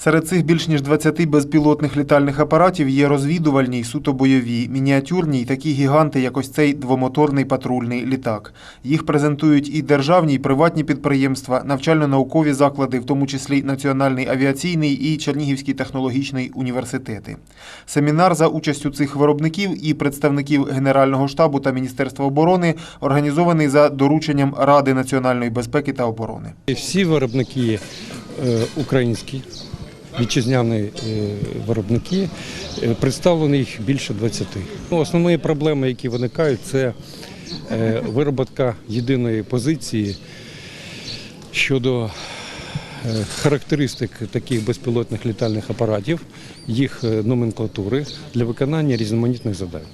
Серед цих більш ніж 20 безпілотних літальних апаратів є розвідувальні й суто бойові, мініатюрні й такі гіганти, як ось цей двомоторний патрульний літак. Їх презентують і державні, і приватні підприємства, навчально-наукові заклади, в тому числі Національний авіаційний і Чернігівський технологічний університети. Семінар за участю цих виробників і представників Генерального штабу та Міністерства оборони організований за дорученням Ради національної безпеки та оборони. Всі виробники е, українські, вітчизняні е, виробники, е, представлені їх більше 20. Ну, Основні проблеми, які виникають, це е, вироботка єдиної позиції щодо характеристик таких безпілотних літальних апаратів, їх номенклатури для виконання різноманітних завдань.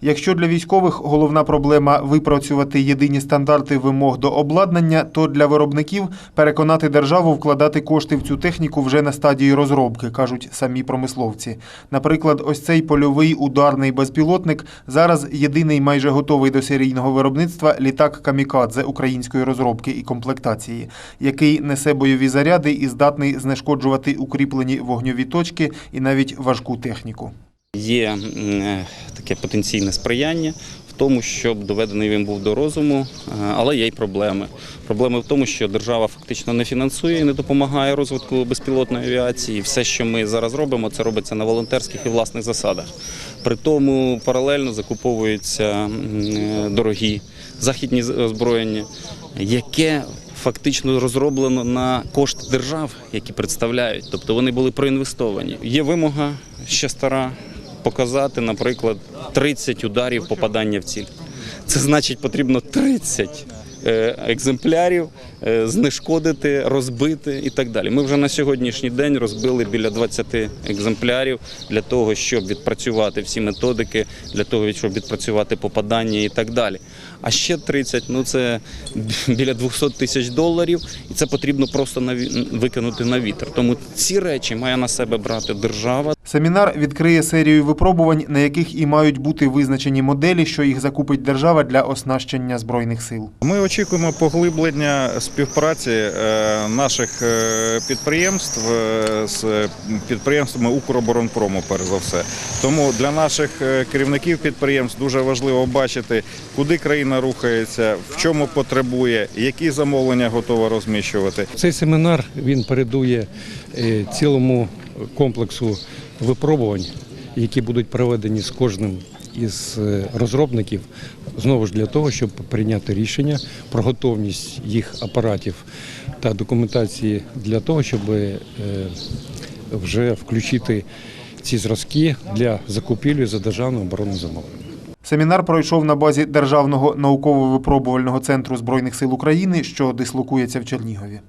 Якщо для військових головна проблема випрацювати єдині стандарти вимог до обладнання, то для виробників переконати державу вкладати кошти в цю техніку вже на стадії розробки, кажуть самі промисловці. Наприклад, ось цей польовий ударний безпілотник зараз єдиний майже готовий до серійного виробництва літак Камікадзе української розробки і комплектації, який несе бойові заряди і здатний знешкоджувати укріплені вогньові точки і навіть важку техніку. Є е, таке потенційне сприяння в тому, щоб доведений він був до розуму, е, але є й проблеми. Проблеми в тому, що держава фактично не фінансує і не допомагає розвитку безпілотної авіації. Все, що ми зараз робимо, це робиться на волонтерських і власних засадах. При тому паралельно закуповуються е, дорогі західні озброєння, яке фактично розроблено на кошти держав, які представляють, тобто вони були проінвестовані. Є вимога ще стара показати, наприклад, 30 ударів попадання в ціль. Це значить, потрібно 30 е, екземплярів е, знешкодити, розбити і так далі. Ми вже на сьогоднішній день розбили біля 20 екземплярів для того, щоб відпрацювати всі методики, для того, щоб відпрацювати попадання і так далі. А ще 30, ну це біля 200 тисяч доларів, і це потрібно просто викинути на вітер. Тому ці речі має на себе брати держава. Семінар відкриє серію випробувань, на яких і мають бути визначені моделі, що їх закупить держава для оснащення збройних сил. Ми очікуємо поглиблення співпраці е, наших е, підприємств е, з підприємствами Укроборонпрому, перш за все. Тому для наших керівників підприємств дуже важливо бачити, куди країна рухається, в чому потребує, які замовлення готова розміщувати. Цей семінар він передує цілому комплексу випробувань, які будуть проведені з кожним із е, розробників, знову ж для того, щоб прийняти рішення про готовність їх апаратів та документації для того, щоб е, вже включити ці зразки для закупівлі за державним оборонним замовленням. Семінар пройшов на базі Державного науково-випробувального центру Збройних сил України, що дислокується в Чернігові.